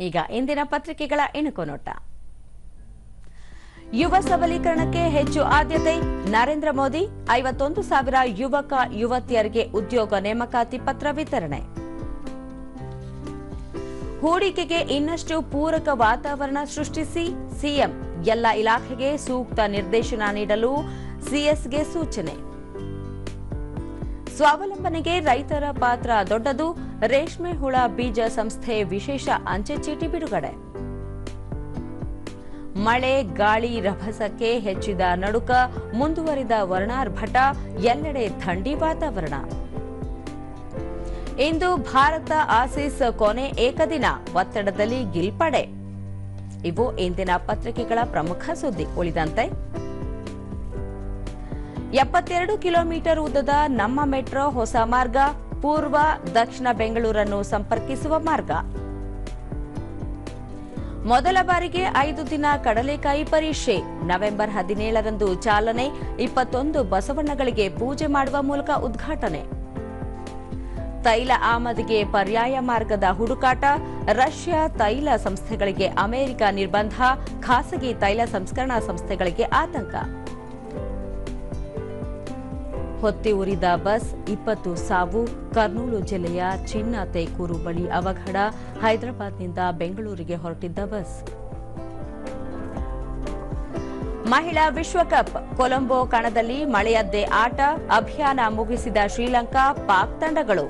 ಈಗ ಇಂದಿನ ಪತ್ರಿಕೆಗಳ ಇಣುಕು ನೋಟ. ಯುವ ಸಬಲೀಕರಣಕ್ಕೆ ಹೆಚ್ಚು ಆದ್ಯತೆ, ನರೇಂದ್ರ ಮೋದಿ, ಐವತ್ತೊಂದು ಸಾವಿರ ಯುವಕ, ಯುವತಿಯರಿಗೆ ಉದ್ಯೋಗ ನೇಮಕಾತಿ ಪತ್ರ ವಿತರಣೆ. ಹೂಡಿಕೆಗೆ ಇನ್ನಷ್ಟು ಪೂರಕ ವಾತಾವರಣ ಸೃಷ್ಟಿಸಿ ಸಿಎಂ, ಎಲ್ಲ ಇಲಾಖೆಗೆ ಸೂಕ್ತ ನಿರ್ದೇಶನ ನೀಡಲು ಸಿಎಸ್ಗೆ ಸೂಚನೆ. ಸ್ವಾವಲಂಬನೆಗೆ ರೈತರ ಪಾತ್ರ ದೊಡ್ಡದು. ರೇಷ್ಮೆ ಹುಳ ಬೀಜ ಸಂಸ್ಥೆ ವಿಶೇಷ ಅಂಚೆ ಚೀಟಿ ಬಿಡುಗಡೆ. ಮಳೆ, ಗಾಳಿ, ರಭಸಕ್ಕೆ ಹೆಚ್ಚಿದ ನಡುಕ, ಮುಂದುವರಿದ ವರ್ಣಾರ್ಭಟ ಎಲ್ಲೆಡೆ ಥಂಡಿ ವಾತಾವರಣ. ಇಂದು ಭಾರತ ಆಸೀಸ್ ಕೊನೆ ಏಕದಿನ, ಒತ್ತಡದಲ್ಲಿ ಗಿಲ್ಪಡೆ. ಇವು ಇಂದಿನ ಪತ್ರಿಕೆಗಳ ಪ್ರಮುಖ ಸುದ್ದಿ. ಉಳಿದಂತೆ ಎಪ್ಪತ್ತೆರಡು ಕಿಲೋಮೀಟರ್ ಉದ್ದದ ನಮ್ಮ ಮೆಟ್ರೋ ಹೊಸ ಮಾರ್ಗ, ಪೂರ್ವ, ದಕ್ಷಿಣ ಬೆಂಗಳೂರನ್ನು ಸಂಪರ್ಕಿಸುವ ಮಾರ್ಗ. ಮೊದಲ ಬಾರಿಗೆ ಐದು ದಿನ ಕಡಲೆಕಾಯಿ ಪರೀಕ್ಷೆ. ನವೆಂಬರ್ ಹದಿನೇಳರಂದು ಚಾಲನೆ, ಇಪ್ಪತ್ತೊಂದು ಬಸವಣ್ಣಗಳಿಗೆ ಪೂಜೆ ಮಾಡುವ ಮೂಲಕ ಉದ್ಘಾಟನೆ. ತೈಲ ಆಮದಿಗೆ ಪರ್ಯಾಯ ಮಾರ್ಗದ ಹುಡುಕಾಟ, ರಷ್ಯಾ ತೈಲ ಸಂಸ್ಥೆಗಳಿಗೆ ಅಮೆರಿಕ ನಿರ್ಬಂಧ, ಖಾಸಗಿ ತೈಲ ಸಂಸ್ಕರಣಾ ಸಂಸ್ಥೆಗಳಿಗೆ ಆತಂಕ. ಹೊತ್ತಿ ಉರಿದ ಬಸ್ ಇಪ್ಪತ್ತು ಸಾವು. ಕರ್ನೂಲು ಜಿಲ್ಲೆಯ ಚಿನ್ನ ತೇಕೂರು ಬಳಿ ಅವಘಡ. ಹೈದರಾಬಾದ್ನಿಂದ ಬೆಂಗಳೂರಿಗೆ ಹೊರಟಿದ್ದ ಬಸ್. ಮಹಿಳಾ ವಿಶ್ವಕಪ್. ಕೊಲಂಬೋ ಕಣದಲ್ಲಿ ಮಳೆಯದ್ದೇ ಆಟ. ಅಭಿಯಾನ ಮುಗಿಸಿದ ಶ್ರೀಲಂಕಾ ಪಾಕ್ ತಂಡಗಳು.